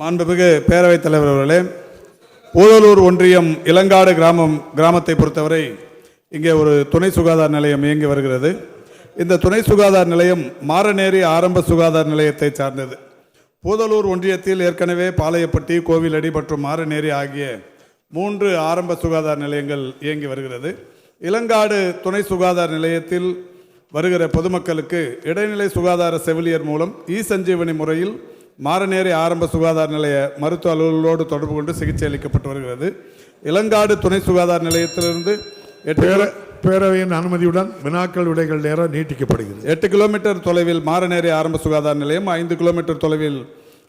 மாண்புமிகு பேரவைத் தலைவர் அவர்களே பூதலூர் ஒன்றியம் இளங்காடு கிராமம் கிராமத்தை பொறுத்தவரை இங்கே ஒரு துணை சுகாதார நிலையம் இயங்கி வருகிறது. இந்த துணை சுகாதார நிலையம் மாரநேரி ஆரம்ப சுகாதார நிலையத்தை சார்ந்தது. பூதலூர் ஒன்றியத்தில் ஏற்கனவே பாளையப்பட்டி கோவிலடி மற்றும் மாரநேரி ஆகிய மூன்று ஆரம்ப சுகாதார நிலையங்கள் இயங்கி வருகிறது. இளங்காடு துணை சுகாதார நிலையத்தில் வருகிற பொதுமக்களுக்கு இடைநிலை சுகாதார செவிலியர் மூலம் இ சஞ்சீவனி முறையில் மாரநேரி ஆரம்ப சுகாதார நிலைய மருத்துவ அலுவலர்களோடு தொடர்பு கொண்டு சிகிச்சை அளிக்கப்பட்டு வருகிறது. இளங்காடு துணை சுகாதார நிலையத்திலிருந்து எட்டு பேர- பேரவையின் அனுமதியுடன் வினாக்கள் விடைகள் நேரம் நீட்டிக்கப்படுகிறது. எட்டு கிலோமீட்டர் தொலைவில் மாரநேரி ஆரம்ப சுகாதார நிலையம் ஐந்து கிலோமீட்டர் தொலைவில்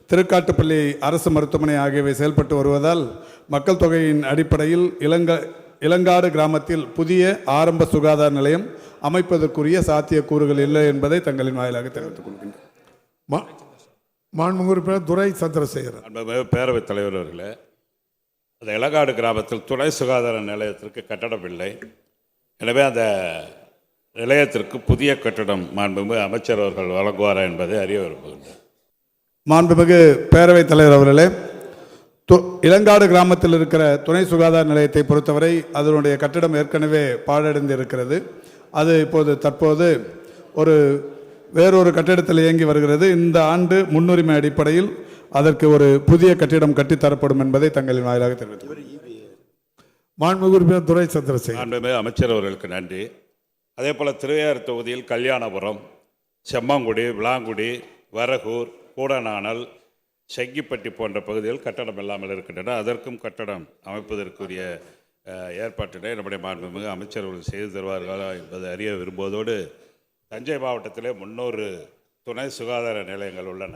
திருக்காட்டுப்பள்ளி அரசு மருத்துவமனை ஆகியவை செயல்பட்டு வருவதால் மக்கள் தொகையின் அடிப்படையில் இளங்க இளங்காடு கிராமத்தில் புதிய ஆரம்ப சுகாதார நிலையம் அமைப்பதற்குரிய சாத்தியக்கூறுகள் இல்லை என்பதை தங்களின் வாயிலாக தெரிவித்துக் கொள்கின்றேன் மா- மாண்புமிகு உறுப்பினர் துரை சந்திரசேகரன். பேரவைத் தலைவர் அவர்களே அந்த இளகாடு கிராமத்தில் துணை சுகாதார நிலையத்திற்கு கட்டடம் இல்லை எனவே அந்த நிலையத்திற்கு புதிய கட்டடம் மாண்புமிகு அமைச்சர் அவர்கள் வழங்குவாரா என்பதை அறிய விரும்புகின்றேன். மாண்புமிகு பேரவைத் தலைவர் அவர்களே து- இளங்காடு கிராமத்தில் இருக்கிற துணை சுகாதார நிலையத்தை பொறுத்தவரை அதனுடைய கட்டிடம் ஏற்கனவே பாழடைந்து இருக்கிறது அது இப்போது தற்போது ஒரு வேறொரு கட்டிடத்தில் இயங்கி வருகிறது. இந்த ஆண்டு முன்னுரிமை அடிப்படையில் அதற்கு ஒரு புதிய கட்டிடம் கட்டித்தரப்படும் என்பதை தங்களின் வாயிலாக தெரிவித்துக் மாண்புமிகு உறுப்பினர் துரை சந்திரசேகரன் மாண்புமிகு அமைச்சர் அவர்களுக்கு நன்றி. அதே போல் திருவையாறு தொகுதியில் கல்யாணபுரம் செம்மங்குடி விளாங்குடி வரகூர் கூடநாணல் செங்கிப்பட்டி போன்ற பகுதிகள் கட்டடம் இல்லாமல் இருக்கின்றன. அதற்கும் கட்டடம் அமைப்பதற்குரிய ஏற்பாட்டினை நம்முடைய மாண்புமிகு அமைச்சர்கள் செய்து தருவார்களா என்பதை அறிய விரும்புவதோடு தஞ்சை மாவட்டத்திலே முன்னூறு துணை சுகாதார நிலையங்கள் உள்ளன.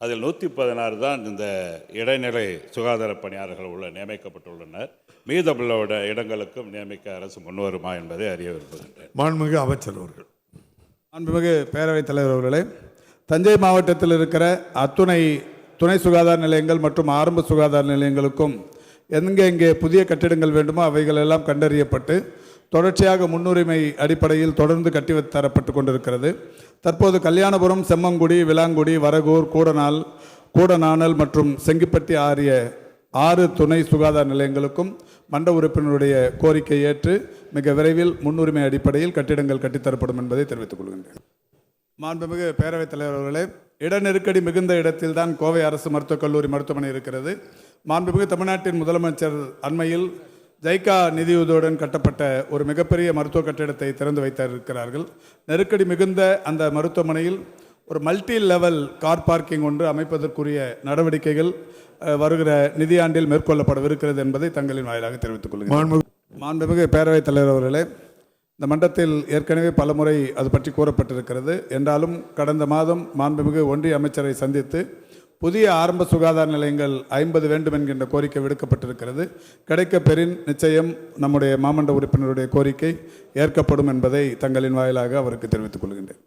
அதில் நூற்றி பதினாறு தான் இந்த இடைநிலை சுகாதார பணியாளர்கள் உள்ள நியமிக்கப்பட்டுள்ளனர். மீதமுள்ள இடங்களுக்கும் நியமிக்க அரசு முன்வருமா என்பதை அறிய விரும்புகின்றேன். மாண்புமிகு அமைச்சர் அவர்கள். மாண்புமிகு பேரவைத் தலைவர் அவர்களே தஞ்சை மாவட்டத்தில் இருக்கிற அத்துணை துணை சுகாதார நிலையங்கள் மற்றும் ஆரம்ப சுகாதார நிலையங்களுக்கும் எங்கே எங்கே புதிய கட்டிடங்கள் வேண்டுமோ அவைகள் எல்லாம் கண்டறியப்பட்டு தொடர்ச்சியாக முன்னுரிமை அடிப்படையில் தொடர்ந்து கட்டி தரப்பட்டு கொண்டிருக்கிறது. தற்போது கல்யாணபுரம் செம்மங்குடி விலாங்குடி வரகூர் கூடநாள் கூடநாணல் மற்றும் செங்கிப்பட்டி ஆகிய ஆறு துணை சுகாதார நிலையங்களுக்கும் மண்ட உறுப்பினருடைய கோரிக்கை ஏற்று மிக விரைவில் முன்னுரிமை அடிப்படையில் கட்டிடங்கள் கட்டித்தரப்படும் என்பதை தெரிவித்துக் கொள்கின்றேன். மாண்புமிகு பேரவைத் தலைவர் அவர்களே இட நெருக்கடி மிகுந்த இடத்தில்தான் கோவை அரசு மருத்துவக் கல்லூரி மருத்துவமனை இருக்கிறது. மாண்புமிகு தமிழ்நாட்டின் முதலமைச்சர் அண்மையில் ஜைகா நிதியுதவியுடன் கட்டப்பட்ட ஒரு மிகப்பெரிய மருத்துவ கட்டிடத்தை திறந்து வைத்திருக்கிறார்கள். நெருக்கடி மிகுந்த அந்த மருத்துவமனையில் ஒரு மல்டி லெவல் கார் பார்க்கிங் ஒன்று அமைப்பதற்குரிய நடவடிக்கைகள் வருகிற நிதியாண்டில் மேற்கொள்ளப்படவிருக்கிறது என்பதை தங்களின் வாயிலாக தெரிவித்துக் கொள்கிறேன். மாண்புமிகு மாண்புமிகு பேரவைத் தலைவர் அவர்களே இந்த மன்றத்தில் ஏற்கனவே பலமுறை அது பற்றி கூறப்பட்டிருக்கிறது. என்றாலும் கடந்த மாதம் மாண்புமிகு ஒன்றிய அமைச்சரை சந்தித்து புதிய ஆரம்ப சுகாதார நிலையங்கள் ஐம்பது வேண்டும் என்கின்ற கோரிக்கை விடுக்கப்பட்டிருக்கிறது. கிடைக்க பெறின் நிச்சயம் நம்முடைய மாமண்ட உறுப்பினருடைய கோரிக்கை ஏற்கப்படும் என்பதை தங்களின் வாயிலாக அவருக்கு தெரிவித்துக் கொள்கின்றேன்.